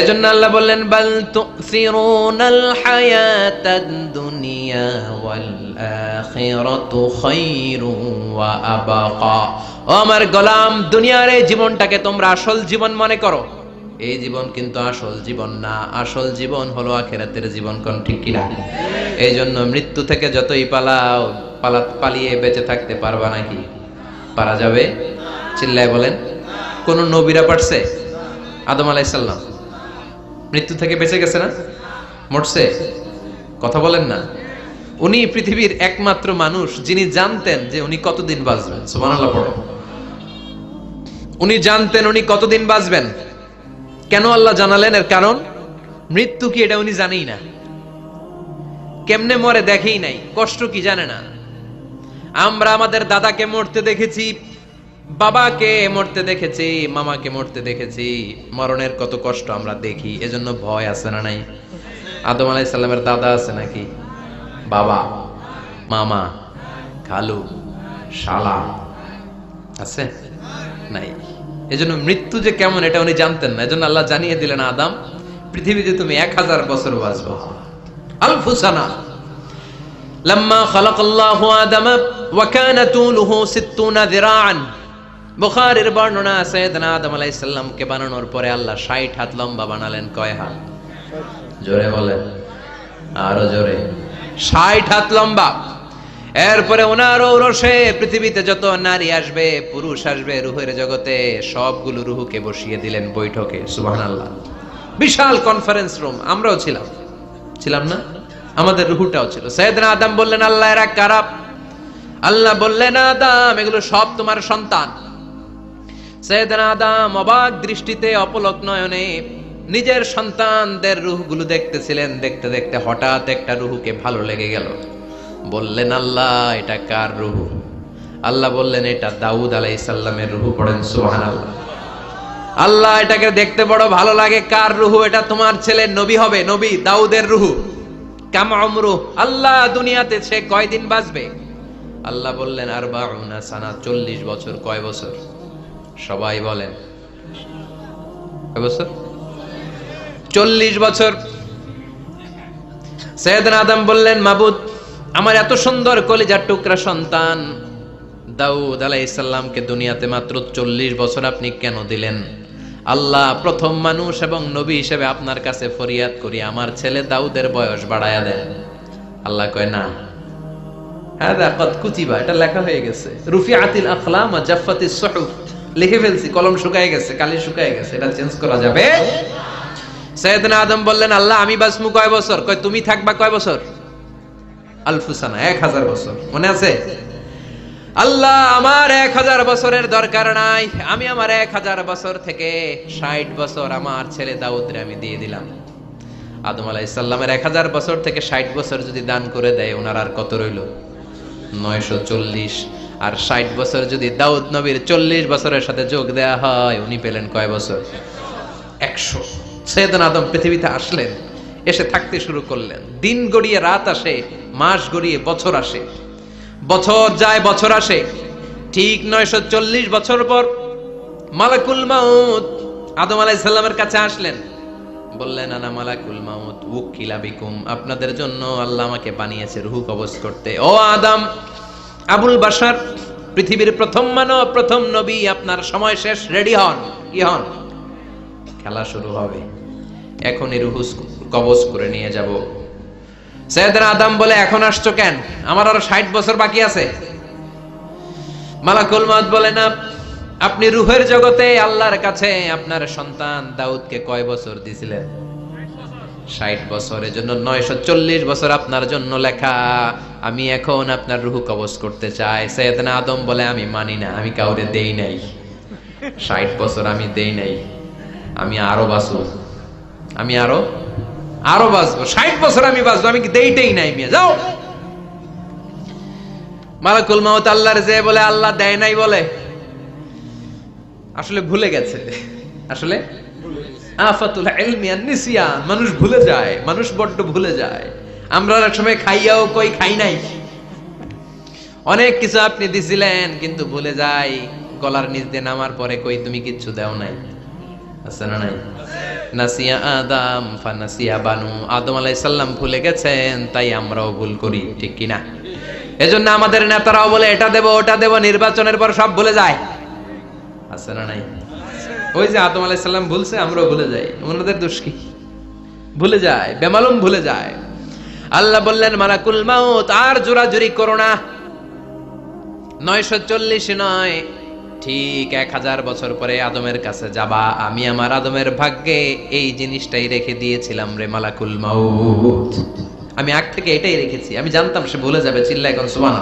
এজন্য আল্লাহ বললেন, বাল তুসিরুনাল হায়াতাদ দুনিয়া ওয়াল আখিরাতু খায়রু ওয়া আবাকা। ও আমার গোলাম, দুনিয়ার এই জীবনটাকে তোমরা আসল জীবন মনে করো। এই জীবন কিন্তু আসল জীবন না, আসল জীবন হলো আখেরাতের জীবন, কোন ঠিক কিনা? এই জন্য মৃত্যু থেকে যতই পালাও, পালা, পালিয়ে বেঁচে থাকতে পারবা নাকি? পারা যাবে? চিল্লায় বলেন, কোন নবীরা পারছে? আদম আলাইসাল্লাম মৃত্যু থেকে বেঁচে গেছে না? মরছে? কথা বলেন না। উনি পৃথিবীর একমাত্র মানুষ যিনি জানতেন যে উনি কতদিন বাঁচবেন। পড়ো। উনি জানতেন উনি কতদিন বাঁচবেন। কেন আল্লাহ জানালেন? এর কারণ, মৃত্যু কি এটা উনি জানেই না। কেমনে মরে দেখেই নাই, কষ্ট কি জানে না। আমরা আমাদের দাদাকে মরতে দেখেছি বাবাকে মরতে দেখেছি, মামাকে মরতে দেখেছি। মরণের কত কষ্ট আমরা দেখি, এজন্য ভয় আছে না নাই? আদম আলাইসাল্লামের দাদা আছে নাকি? বাবা, মামা, খালু, শালা আছে? নাই। এজন্য মৃত্যু যে কেমন, এটা উনি জানতেন না। এজন্য আল্লাহ জানিয়ে দিলেন, আদাম, পৃথিবীতে তুমি এক হাজার বছর বাঁচবো। আলফুসানা। লম্মা খালাকাল্লাহু আদাম, ওয়া কানা তুলুহু 60 যিরাআন বুখারীর বর্ণনা সৈয়দনা আদম আলাইহিস সালামকে বানানোর পরে আল্লাহ 60 হাত লম্বা বানালেন কয় হাত? জোরে বলেন। আরও জোরে। 60 হাত লম্বা। এরপরে ওনার ঔরসে পৃথিবীতে যত নারী আসবে, পুরুষ আসবে রুহের জগতে, সবগুলো রুহুকে বসিয়ে দিলেন বৈঠকে। সুবহানাল্লাহ। বিশাল কনফারেন্স রুম আমরাও ছিলাম। ছিলাম না? আমাদের রুহুটাও ছিল। সৈয়দনা আদম বললেন, আল্লাহ এরা কারাপ আল্লাহ বললেন, আদম, এগুলো সব তোমার সন্তান। সৈয়দনা আদম অবাক দৃষ্টিতে অপলক নয়নে নিজের সন্তানদের রুহগুলো দেখতেছিলেন, দেখতে দেখতে হঠাৎ একটা রুহুকে ভালো লেগে গেল। বললেন, আল্লাহ, এটা কার রুহু? আল্লাহ বললেন, এটা দাউদ আলাই সাল্লামের রুহু। পড়েন সুহান আল্লাহ আল্লাহ এটাকে দেখতে বড় ভালো লাগে। কার রুহু এটা? তোমার ছেলে নবী হবে, নবী, দাউদের রুহু। কাম অমরু আল্লাহ দুনিয়াতে সে কয়দিন বাঁচবে? আল্লাহ বললেন আর বাউনা সানা, চল্লিশ বছর, কয় বছর? সবাই বলেন। চল্লিশ বছর। সৈয়দনা আদম বললেন, মাবুদ, আমার এত সুন্দর কলিজার টুকরা সন্তান। দাউদ আলাইসাল্লামকে দুনিয়াতে মাত্র চল্লিশ বছর আপনি কেন দিলেন? আল্লাহ প্রথম মানুষ এবং নবী হিসেবে আপনার কাছে ফরিয়াদ করি, আমার ছেলে দাউদের বয়স বাড়ায়া দেন। আল্লাহ কয়, না। হ্যাঁ কুচিবা এটা লেখা হয়ে গেছে। রুফি আতিল আখলাম জাফাতি সহুফ লিখে ফেলছি, কলম শুকায় গেছে, কালি শুকায় গেছে, এটা চেঞ্জ করা যাবে। সৈয়দনা আদম বললেন, আল্লাহ, আমি বাসমু কয় বছর? কয়, তুমি থাকবা কয় বছর? আলফুসানা, এক হাজার বছর, মনে আছে? আল্লাহ, আমার এক হাজার বছরের দরকার নাই, আমি আমার এক হাজার বছর থেকে ষাট বছর আমার ছেলে দাউদরে আমি দিয়ে দিলাম। আদম আলাহ ইসাল্লামের এক হাজার বছর থেকে ষাট বছর যদি দান করে দেয়, ওনার আর কত রইল? নয়শো চল্লিশ। আর ষাট বছর যদি দাউদ নবীর চল্লিশ বছরের সাথে যোগ দেয়া হয়, উনি পেলেন কয় বছর? একশো। সৈয়দন আদম পৃথিবীতে আসলেন, এসে থাকতে শুরু করলেন। দিন গড়িয়ে রাত আসে, মাস গড়িয়ে বছর আসে। বছর যায়, বছর আসে। ঠিক নয়শো চল্লিশ বছর পর মালাকুল মাউত আদম আলাই সাল্লামের কাছে আসলেন। বললেন, আনা মালাকুল মাউত, উকিলা বিকুম। আপনাদের জন্য আল্লাহ আমাকে বানিয়েছে রুহু কবজ করতে। ও আদম আবুল বাসার পৃথিবীর প্রথম মানব, প্রথম নবী, আপনার সময় শেষ, রেডি হন, কি হন? খেলা শুরু হবে। এখনই রুহু কবজ করে নিয়ে যাব। সৈয়দনা আদম বলে, এখন আসছো কেন? আমার আরও ষাট বছর বাকি আছে। মালাকুল মাত বলে, না, আপনি রুহের জগতে আল্লাহর কাছে আপনার সন্তান দাউদকে কয় বছর দিছিলেন? ষাট বছরের জন্য, নয়শো চল্লিশ বছর আপনার জন্য লেখা। আমি এখন আপনার রুহু কবজ করতে চাই। সৈয়দনা আদম বলে, আমি মানি না, আমি কাউরে দেই নাই। ষাট বছর আমি দেই নাই। আমি আরও বাঁচব। আমি আরও আরও বাঁচবো। ষাট বছর আমি বাঁচবো। আমি দেইটাই নাই, মিয়া? যাও। মালাকুল মাউত আল্লাহর যে বলে, আল্লাহ দেয় নাই বলে। আসলে ভুলে গেছে। আসলে আফাতুল ইলমি নিসিয়ান মানুষ ভুলে যায়, মানুষ বড্ড ভুলে যায়। আমরা অনেক সময় খাইয়াও কই খাই নাই। অনেক কিছু আপনি দিছিলেন, কিন্তু ভুলে যাই। গলার নিচ দিয়ে নামার পরে কই তুমি কিচ্ছু দাও নাই। আছে না নাই? নাসিয়া আদাম ফানাসিয়া বানু। আদম আলাই সাল্লাম ভুলে গেছেন, তাই আমরাও ভুল করি, ঠিক কিনা এজন্য আমাদের নেতারাও বলে, এটা দেব, ওটা দেব, নির্বাচনের পর সব ভুলে যায়। আছে না নাই? ওই যে আদম আলাই সাল্লাম ভুলছে আমরাও ভুলে যাই। ওনাদের দোষ কি? ভুলে যায়, বেমালুম ভুলে যায়। আল্লাহ বললেন, মালাকুল মাউত, আর জোরাজুরি করো না। নয়শো চল্লিশ নয়, ঠিক এক হাজার বছর পরে আদমের কাছে যাবা। আমি আমার আদমের ভাগ্যে এই জিনিসটাই রেখে দিয়েছিলাম রে মালাকুল মাউত। আমি আগ থেকে এটাই রেখেছি। আমি জানতাম সে ভুলে যাবে চিল্লা এখন সুবান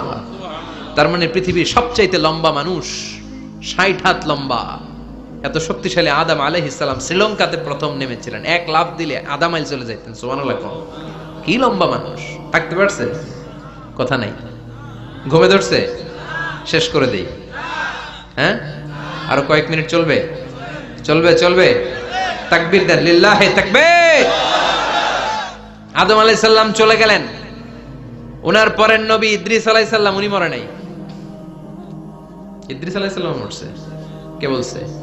তার মানে পৃথিবীর সবচাইতে লম্বা মানুষ ষাট হাত লম্বা। এত শক্তিশালী আদাম আলহ ইসলাম শ্রীলঙ্কাতে প্রথম নেমেছিলেন। এক লাভ দিলে আদাম আইল চলে যাইতেন সুবান কি লম্বা মানুষ, থাকতে পারছে? কথা নাই। ঘুমে ধরছে? শেষ করে দেই। হ্যাঁ? আরও কয়েক মিনিট চলবে? চলবে চলবে। তাকবীর দেন, লিল্লাহে তাকবীর। আদম আলাই সাল্লাম চলে গেলেন। ওনার পরের নবী ইদ্রিস আলাই সাল্লাম উনি মরে নাই। ইদ্রিস আলাই সাল্লাম মরছে। কে বলছে?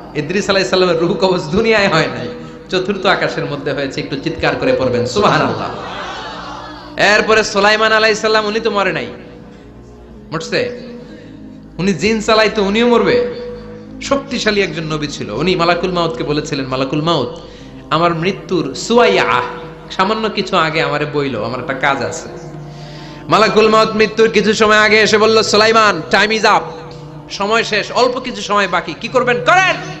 ইদ্রিস আলাইহিস সালামের রূহ কবজ দুনিয়ায় হয় নাই। চতুর্থ আকাশের মধ্যে হয়েছে, একটু চিৎকার করে পড়বেন। সুবহানাল্লাহ। এরপরে সুলাইমান আলাইহিস সালাম, উনি তো মরে নাই। মরছে। উনি জিন চালাইতো, উনিও মরবে। শক্তিশালী একজন নবী ছিল। উনি মালাকুল মাউতকে বলেছিলেন, মালাকুল মাউত, আমার মৃত্যুর সুয়াইয়া, সামান্য কিছু আগে আমারে বইলো, আমার একটা কাজ আছে। মালাকুল মাউত মৃত্যুর কিছু সময় আগে এসে বলল, সোলাইমান টাইম ইজ আপ সময় শেষ, অল্প কিছু সময় বাকি, কি করবেন? করেন!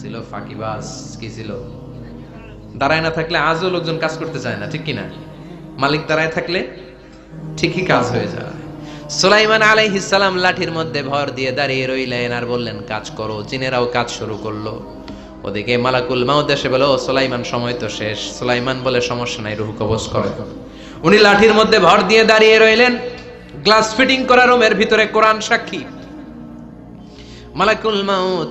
ছিল, ফাঁকিবাজ, কি ছিল? দাঁড়ায় না থাকলে আজও লোকজন কাজ করতে চায় না, ঠিক কি না মালিক দাঁড়ায় থাকলে ঠিকই কাজ হয়ে যায়। সুলাইমান সালাম লাঠির মধ্যে ভর দিয়ে দাঁড়িয়ে রইলেন আর বললেন, কাজ করো। জিনেরাও কাজ শুরু করল। ওদিকে মালাকুল মাউদ এসে বলে সুলাইমান, সময় তো শেষ। সুলাইমান বলে, সমস্যা নাই, রুহ কবজ করে। উনি লাঠির মধ্যে ভর দিয়ে দাঁড়িয়ে রইলেন। গ্লাস ফিটিং করা রুমের ভিতরে কোরআন সাক্ষী। মালাকুল মাউদ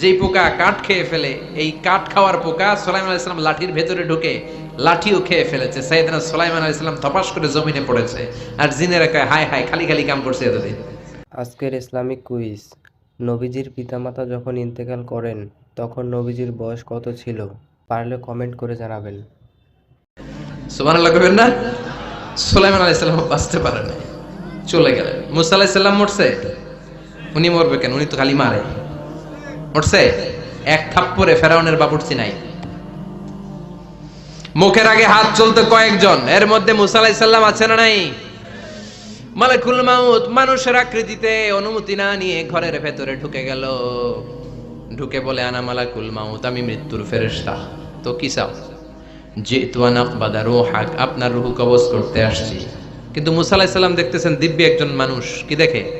যেই পোকা কাঠ খেয়ে ফেলে এই কাঠ খাওয়ার পোকা সোলাইমান আলাইসালাম লাঠির ভেতরে ঢুকে লাঠিও খেয়ে ফেলেছে। সাইদানা সোলাইমান আলাইসালাম ধপাস করে জমিনে পড়েছে আর জিনেরা কয় হায় হায় খালি খালি কাম করছে এতদিন। আজকের ইসলামিক কুইজ। নবীজির পিতামাতা যখন ইন্তেকাল করেন তখন নবীজির বয়স কত ছিল? পারলে কমেন্ট করে জানাবেন। সুবহানাল্লাহ কইবেন না? সুলাইমান আলাইসালাম বাঁচতে পারে না চলে গেলেন। মুসা আলাইসাল্লাম মরছে? উনি মরবে কেন? উনি তো খালি মারে। মরছে এক থাপ্পরে ফেরাউনের বাবুর্চি নাই। মুখের আগে হাত চলতে কয়েকজন, এর মধ্যে মুসা আলাইসাল্লাম আছে না নাই? মাউত মানুষের আকৃতিতে অনুমতি না নিয়ে ঘরের ভেতরে ঢুকে গেল। ঢুকে বলে, আনা মালাকুল মাউত, আমি মৃত্যুর ফেরেশতা। তো কি চাও? যে আপনার রুহু কবজ করতে আসছি। কিন্তু মুসা আলাহিসাল্লাম দেখতেছেন দিব্য একজন মানুষ, কি দেখে?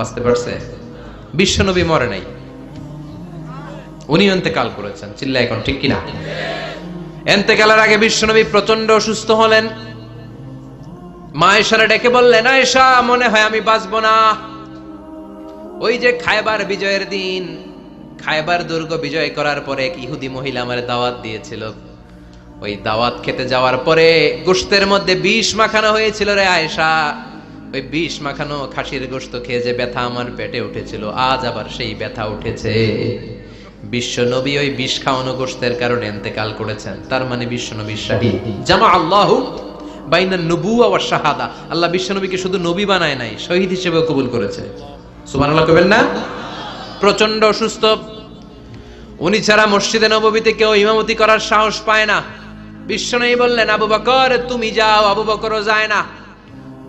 বাঁচতে পারছে? বিশ্বনবী মরে নাই। উনি এন্তেকাল করেছেন চিল্লা এখন ঠিক কিনা? এন্তেকালের আগে বিশ্বনবী প্রচণ্ড অসুস্থ হলেন। মা এসারা ডেকে বললেন, আয়েশা, মনে হয় আমি বাঁচবো না। ওই যে খায়বার বিজয়ের দিন খায়বার দুর্গ বিজয় করার পরে এক ইহুদি মহিলা আমার দাওয়াত দিয়েছিল। ওই দাওয়াত খেতে যাওয়ার পরে গোশতের মধ্যে বিষ মাখানো হয়েছিল রে আয়েশা। ওই বিষ মাখানো খাসির গোশত খেয়ে যে ব্যথা আমার পেটে উঠেছিল, আজ আবার সেই ব্যথা উঠেছে। বিশ্বনবী ওই বিষ খাওয়ানো গোশতের কারণে এন্তেকাল করেছেন। তার মানে বিশ্ব নবী শাহী। জামা আল্লাহ বাইনা নবুয়া ওয়া শাহাদা। আল্লাহ বিশ্ব নবীকে শুধু নবী বানায় নাই, শহীদ হিসেবেও কবুল করেছে। সুবহানাল্লাহ কবেন না? প্রচণ্ড অসুস্থ। উনি ছাড়া মসজিদে নববীতে কেউ ইমামতি করার সাহস পায় না। বিশ্বনয়ী বললেন, আবু বকর, তুমি যাও, আবু বকরও যায় না।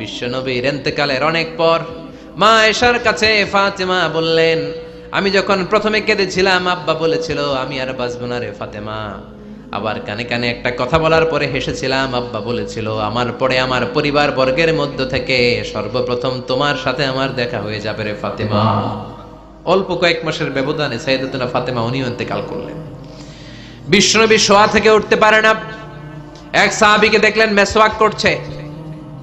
বিশ্বনবীর এন্তেকালের অনেক পর মা এশার কাছে ফাতেমা বললেন, আমি যখন প্রথমে কেঁদেছিলাম, আব্বা বলেছিল, আমি আর বাঁচবো না রে ফাতেমা। আবার কানে কানে একটা কথা বলার পরে হেসেছিলাম, আব্বা বলেছিল, আমার পরে আমার পরিবার বর্গের মধ্য থেকে সর্বপ্রথম তোমার সাথে আমার দেখা হয়ে যাবে রে ফাতেমা। অল্প কয়েক মাসের ব্যবধানে সাইদাতুনা ফাতেমা উনিও ইন্তেকাল করলেন। বিশ্বনবী শোয়া থেকে উঠতে পারে না। এক সাহাবীকে দেখলেন মেসওয়াক করছে।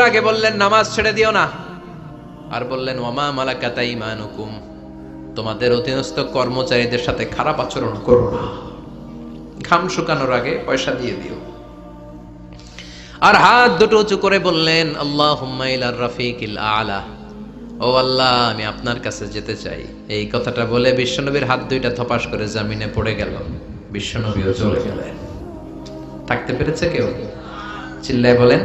আগে বললেন, নামাজ ছেড়ে দিও না। আর বললেন ওমা তোমাদের অধীনস্থ কর্মচারীদের সাথে খারাপ আচরণ করো না। ঘাম শুকানোর আগে পয়সা দিয়ে দিও। আর হাত দুটো উঁচু করে বললেন আল্লাহ হুম্মাইলার আলা ও আল্লাহ, আমি আপনার কাছে যেতে চাই। এই কথাটা বলে বিশ্বনবীর হাত দুইটা থপাস করে জামিনে পড়ে গেল। বিশ্বনবীও চলে গেলেন। থাকতে পেরেছে কেউ? চিল্লায় বলেন,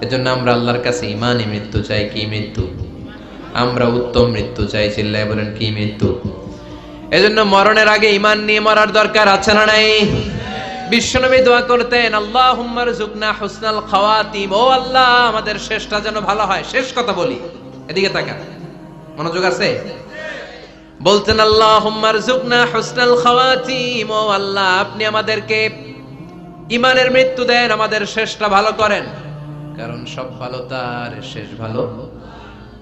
এজন্য আমরা আল্লাহর কাছে ইমানই মৃত্যু চাই, কি মৃত্যু? আমরা উত্তম মৃত্যু চাই, চিল্লায় বলেন, কি মৃত্যু? এজন্য মরণের আগে ইমান নিয়ে মরার দরকার আছে না নাই? বিশ্বনবী দোয়া করতেন আল্লাহ হুম্মার জুকনা হুসনাল খাওয়াতিম। ও আল্লাহ, আমাদের শেষটা যেন ভালো হয়। শেষ কথা বলি। এদিকে তাকা মনোযোগ আছে? বলতেন আল্লাহ আল্লাহ, আপনি আমাদেরকে ইমানের মৃত্যু দেন, আমাদের শেষটা ভালো করেন। কারণ সব ভালো তার, শেষ ভালো।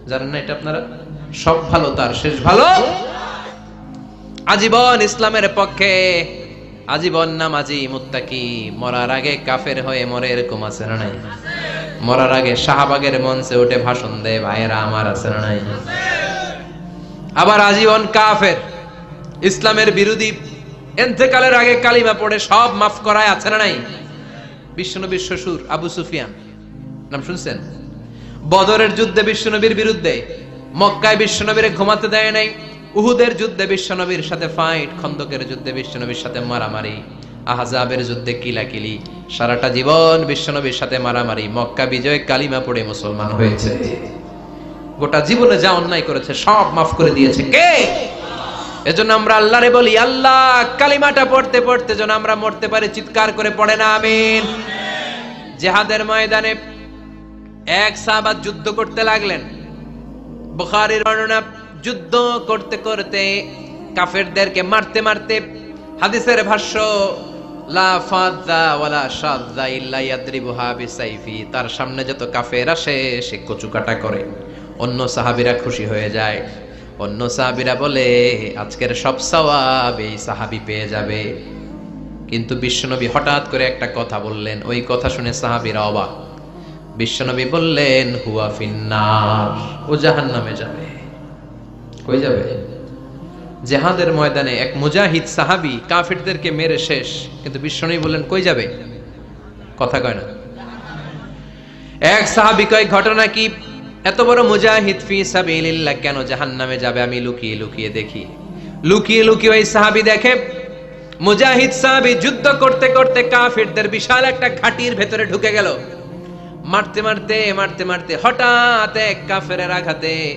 জানেন না এটা আপনারা? সব ভালো তার, শেষ ভালো। আজীবন ইসলামের পক্ষে, আজীবন নামাজি মুত্তাকি, মরার আগে কাফের হয়ে মরে এরকম আছে না নাই? মরার আগে শাহবাগের মঞ্চে উঠে ভাষণ দেয় ভাইয়েরা, আমার আছে নাই? আবার আজীবন কাফের, ইসলামের বিরোধী এন্তেকালের আগে কালিমা পড়ে সব মাফ করায় আছে নাই? বিশ্বনবীর শ্বশুর আবু সুফিয়ান, নাম শুনছেন? বদরের যুদ্ধে বিশ্বনবীর বিরুদ্ধে, মক্কায় বিশ্বনবীর ঘুমাতে দেয় নাই, উহুদের যুদ্ধে বিশ্বনবীর সাথে ফাইট খন্দকের যুদ্ধে বিশ্বনবীর সাথে মারামারি। আহজাবের যুদ্ধে কিলাকিলি। সারাটা জীবন বিশ্বনবীর সাথে মারামারি, মক্কা বিজয় কালিমা পড়ে মুসলমান হয়েছে। গোটা জীবনে যা অন্যায় করেছে, সব মাফ করে দিয়েছে কে? এজন্য আমরা আল্লাহরে বলি, আল্লাহ, কালিমাটা পড়তে পড়তে যেন আমরা মরতে পারি, চিৎকার করে পড়ে না, আমিন। জেহাদের ময়দানে এক সাহাবাত যুদ্ধ করতে লাগলেন। বুখারীর বর্ণনা, যুদ্ধ করতে করতে কাফেরদেরকে মারতে মারতে হাদিসের ভাষ্য লা ফাদা ওয়ালা শাদা ইল্লা ইয়াদরিবুহা বিসাইফি। তার সামনে যত কাফের আসে, সে কচুকাটা করে। অন্য সাহাবীরা খুশি হয়ে যায়। অন্য সাহাবীরা বলে, আজকের সব সওয়াব এই সাহাবী পেয়ে যাবে। কিন্তু বিশ্বনবী হঠাৎ করে একটা কথা বললেন। ওই কথা শুনে সাহাবীরা অবাক। বিশ্বনবী বললেন, হুয়া ফিন্নার, ও জাহান্নামে যাবে। কই যাবে? জেহাদের ময়দানে এক মুজাহিদ সাহাবি কাফিরদেরকে মেরে শেষ। কিন্তু বিশ্বনবী বললেন, কই যাবে? কথা কয় না। এক সাহাবী কয়, ঘটনা কি? এত বড় মুজাহিদ ফি সাবিলিল্লাহ, কেন জাহান্নামে যাবে? আমি লুকিয়ে লুকিয়ে দেখি। লুকিয়ে লুকিয়ে ওই সাহাবি দেখে, মুজাহিদ সাহাবি যুদ্ধ করতে করতে কাফিরদের বিশাল একটা ঘাটির ভেতরে ঢুকে গেল। মারতে মারতে মারতে মারতে হঠাৎ এক কাফেরের আঘাতে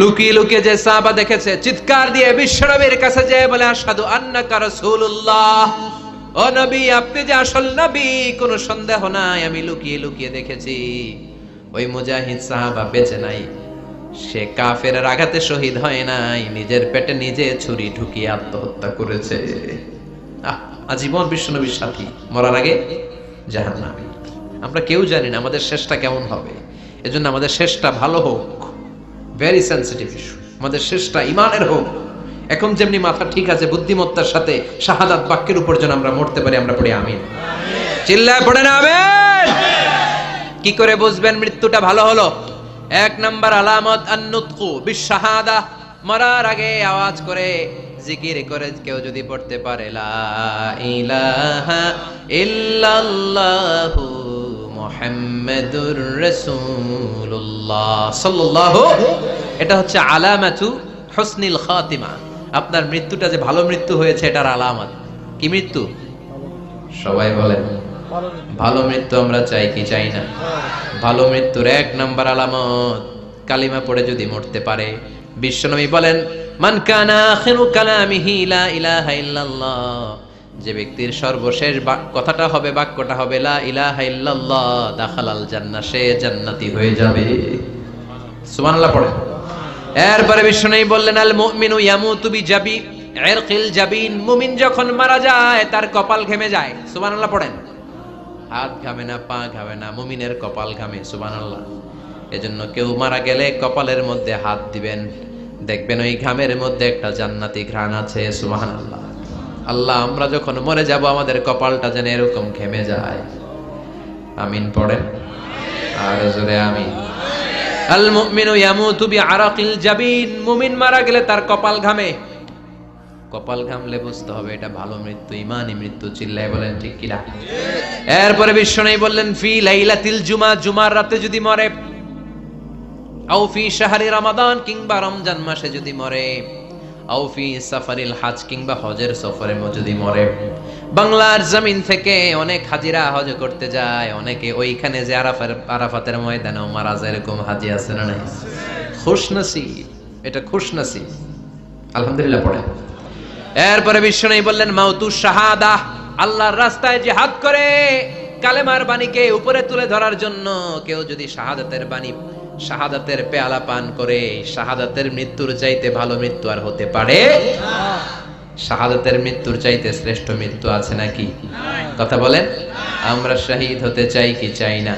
লুকিয়ে লুকিয়ে যে সাহাবা দেখেছে, চিৎকার দিয়ে বিশ্বনবীর কাছে যেয়ে বলে আসাদু আন্নাকা রাসূলুল্লাহ। ও নবী, আপনি যে আসল নবী, কোনো সন্দেহ নাই, আমি লুকিয়ে লুকিয়ে দেখেছি। ওই মুজাহিদ সাহাবা বেঁচে নাই। সে কাফের আঘাতে শহীদ হয় নাই, নিজের পেটে নিজে ছুরি ঢুকিয়ে আত্মহত্যা করেছে। আজীবন বিশ্বনবীর সাথী, মরার আগে জাহান্নামী। আমরা কেউ জানি না আমাদের শেষটা কেমন হবে। এজন্য আমাদের শেষটা ভালো হোক। ভেরি সেন্সিটিভ ইস্যু আমাদের শেষটা ইমানের হোক। এখন যেমনি মাথা ঠিক আছে, বুদ্ধিমত্তার সাথে শাহাদাত বাক্যের উপর যেন আমরা মরতে পারি, আমরা পড়ি আমিন। চিল্লায় পড়ে না, আমিন! কি করে বুঝবেন মৃত্যুটা ভালো হলো? এক নাম্বার আলামত আন্নুতকু বিশাহাদা মরার আগে আওয়াজ করে, জিকির করে কেউ যদি পড়তে পারে, লা ইলাহা ইল্লাল্লাহু মুহাম্মাদুর রাসূলুল্লাহ সাল্লাল্লাহু এটা হচ্ছে আলামাতু হুসনিল খাতিমা। আপনার মৃত্যুটা যে ভালো মৃত্যু হয়েছে, এটার আলামত। কি মৃত্যু? সবাই বলেন, ভালো মৃত্যু আমরা চাই কি চাই না? ভালো মৃত্যুর এক নম্বর আলামত, কালিমা পড়ে যদি মরতে পারে। বিশ্বনবী বলেন, মান কানা আখিরু কালামিহি লা ইলাহা ইল্লাল্লাহ। যে ব্যক্তির সর্বশেষ কথাটা হবে, বাক্যটা হবে, লা ইলাহা ইল্লাল্লাহ, দাখালাল জান্নাহ, সে জান্নাতি হয়ে যাবে। সুবহানাল্লাহ পড়ে। এরপরে বিষ্ণু বললেন, আল মুমিনু ইয়ামুতু বিজাবি ইরকিল জাবিন। মুমিন যখন মারা যায়, তার কপাল ঘেমে যায়। সুবহানাল্লাহ পড়েন। হাত ঘামে না, পা ঘামে না, মুমিনের কপাল ঘামে, সুবহানাল্লাহ। এজন্য কেউ মারা গেলে কপালের মধ্যে হাত দিবেন। দেখবেন ওই ঘামের মধ্যে একটা জান্নাতি ঘ্রাণ আছে, সুবহানাল্লাহ। আল্লাহ, আমরা যখন মরে যাব, আমাদের কপালটা যেন এরকম ঘেমে যায়। আমিন পড়েন। আর জোরে আমিন। আল মুমিনু ইয়ামুতু বিআরাকিল জাবিন। মুমিন মারা গেলে তার কপাল ঘামে। কপাল ঘামলে বুঝতে হবে, এটা ভালো মৃত্যু ইমানি মৃত্যু, চিল্লায় বলেন ঠিক কিনা? এরপরে বিশ্বনাই বললেন, ফি লাইলাতিল জুমা, জুমার রাতে যদি মরে, আও ফি শাহরি রমাদান, কিংবা রমজান মাসে যদি মরে। আও ফি সাফারিল হাজ কিংবা হজের সফরে যদি মরে। বাংলার জমিন থেকে অনেক হাজিরা হজ করতে যায়, অনেকে ওইখানে যে আরাফের, আরাফাতের ময়দানেও মারা যায়, এরকম হাজি আছে না নাই? খুশনসিব, এটা খুশনসিব। আলহামদুলিল্লাহ পড়ে। এরপরে বিষ্ণু বললেন, মাউতু শাহাদা, আল্লাহর রাস্তায় জিহাদ করে। কালেমার বাণীকে উপরে তুলে ধরার জন্য কেউ যদি শাহাদাতের বাণী শাহাদাতের পেয়ালা পান করে, শাহাদাতের মৃত্যুর চাইতে ভালো মৃত্যু আর হতে পারে? শাহাদাতের মৃত্যুর চাইতে শ্রেষ্ঠ মৃত্যু আছে নাকি? কথা বলেন, আমরা শহীদ হতে চাই কি চাই না?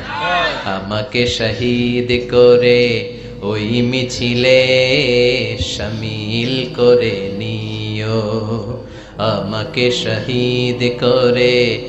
আমাকে শহীদ করে ওই মিছিলে শামিল করে নিও। আমাকে শহীদ করে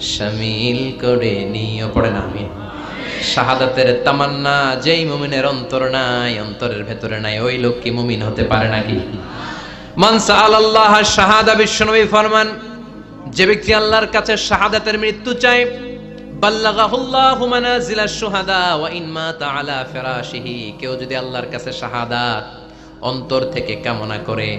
শামিল করে নিও পড়ে না আমি শাহাদাতের তামান্না, যেই মুমিনের অন্তর নাই, অন্তরের ভেতরে নাই, ওই লোক কি মুমিন হতে পারে নাকি? মানসা আল্লাহ শাহাদা বিশ্বনবী ফরমান, যে ব্যক্তি আল্লাহর কাছে শাহাদাতের মৃত্যু চায় কেউ যদি আল্লাহর কাছে শাহাদাত অন্তর থেকে কামনা করে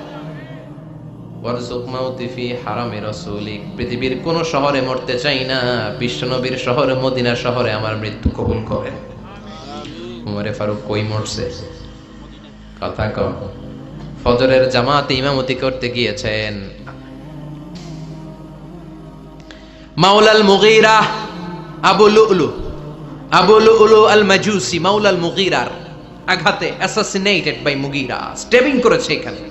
পৃথিবীর কোন শহরে মরতে চাই না। বিশ্বনবীর শহরে মদিনা শহরে আমার মৃত্যু কবুল করেন উমরে ফারুক কই মরছে? কথা কম। ফজরের জামাতে ইমামতি করতে গিয়েছেন। মাওলাল মুগীরা আবু লুলু আবু লুলু আল মাজুসি মাওলাল মুগীরার আঘাতে অ্যাসাসিনেটেড বাই মুগীরা। স্টেবিং করেছে এখানে।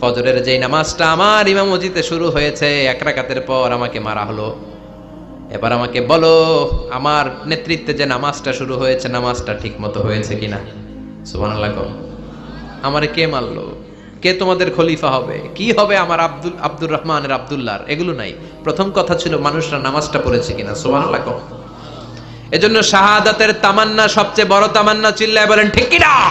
ফজরের যেই নামাজটা আমার ইমামজিতে শুরু হয়েছে, এক রাকাতের পর আমাকে মারা হলো। এবার আমাকে বলো, আমার নেতৃত্বে যে নামাজটা শুরু হয়েছে, নামাজটা ঠিক মতো হয়েছে কিনা? কও। আমারে কে মারলো? কে তোমাদের খলিফা হবে? কি হবে আমার আব্দুল, আব্দুর রহমানের আব্দুল্লাহর? এগুলো নাই। প্রথম কথা ছিল মানুষরা নামাজটা পড়েছে কিনা? কও। এজন্য শাহাদাতের তামান্না, সবচেয়ে বড় তামান্না চিল্লায় বলেন, ঠিক কিনা?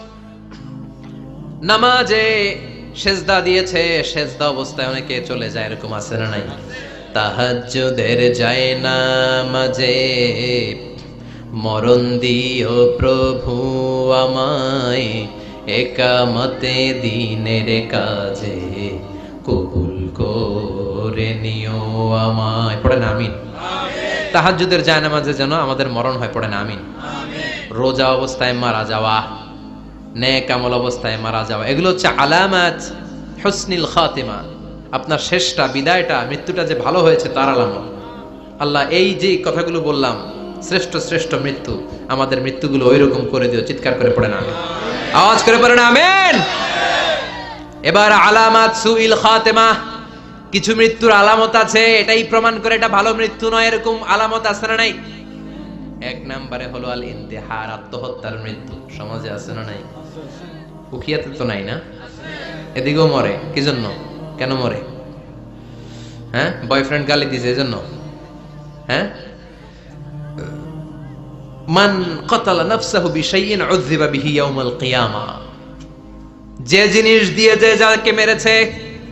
নামাজে সেজদা দিয়েছে সেজদা অবস্থায় অনেকে চলে যায় এরকম আছে না নাই? তাহাজ্জুদের যায় না মাঝে মরণ দিও প্রভু আমায় একামতে দিনের কাজে কবুল করে নিও আমায়। পড়েন আমিন। তাহাজ্জুদের যায় নামাজে যেন আমাদের মরণ হয় পড়েন আমিন। রোজা অবস্থায় মারা যাওয়া নেক আমল অবস্থায় মারা যাওয়া। এগুলো হচ্ছে আলামাত হুসনিল খাতেমা। আপনার শেষটা, বিদায়টা, মৃত্যুটা যে ভালো হয়েছে তার আলামত। আল্লাহ এই যে কথাগুলো বললাম, শ্রেষ্ঠ শ্রেষ্ঠ মৃত্যু, আমাদের মৃত্যুগুলো ওই রকম করে দিও, চিৎকার করে পড়ে না। আওয়াজ করে পড়ে না, আমেন। এবার আলামাত সুইল খাতেমা, কিছু মৃত্যুর আলামত আছে, এটাই প্রমাণ করে এটা ভালো মৃত্যু নয়, এরকম আলামত আছে না নাই? এক নাম্বারে হলো আল ইন্তেহার আত্মহত্যার মৃত্যু। সমাজে আছে না নাই? উখিয়াতে তো নাই না? এদিকেও মরে। কি জন্য কেন মরে? হ্যাঁ? বয়ফ্রেন্ড গালি দিছে এজন্য? হ্যাঁ? মান কতালা নাফসাহু বিশাইইন উযযিবা বিহি ইয়াউমাল কিয়ামা। যে জিনিস দিয়ে যে যাকে মেরেছে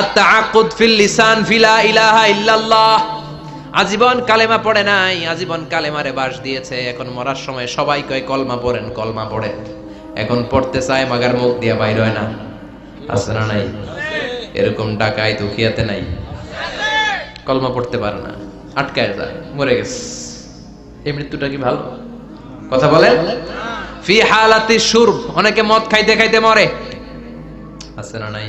আত্তাআকুদ ফিল লিসান ফিলা ইলাহা ইল্লাল্লাহ। আজীবন কালেমা পড়ে নাই, আজীবন কালেমারে বাস দিয়েছে। এখন মরার সময় সবাই কয়, কলমা পড়েন, কলমা পড়ে এখন পড়তে চায়, মাগার মুখ দিয়ে বাইর হয় না। আছে না নাই? এরকম ডাকাই দুখিয়াতে নাই। কলমা পড়তে পারে না। আটকায় যায়, মরে গেছে। এই মৃত্যুটা কি ভালো? কথা বলে ফি হালাতি সুর অনেকে মদ খাইতে খাইতে মরে। আছে না নাই?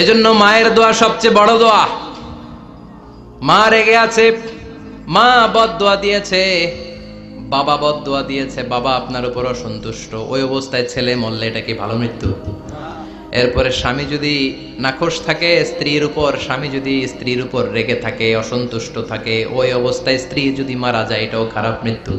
এজন্য মায়ের দোয়া সবচেয়ে বড় দোয়া। মা রেগে আছে, মা বদদোয়া দিয়েছে, বাবা বদদোয়া দিয়েছে, বাবা আপনার উপর অসন্তুষ্ট। ওই অবস্থায় ছেলে মরলে এটা কি ভালো মৃত্যু? এরপরে স্বামী যদি নাখোশ থাকে, স্ত্রীর উপর, স্বামী যদি স্ত্রীর উপর রেগে থাকে, অসন্তুষ্ট থাকে, ওই অবস্থায় স্ত্রী যদি মারা যায়, এটাও খারাপ মৃত্যু।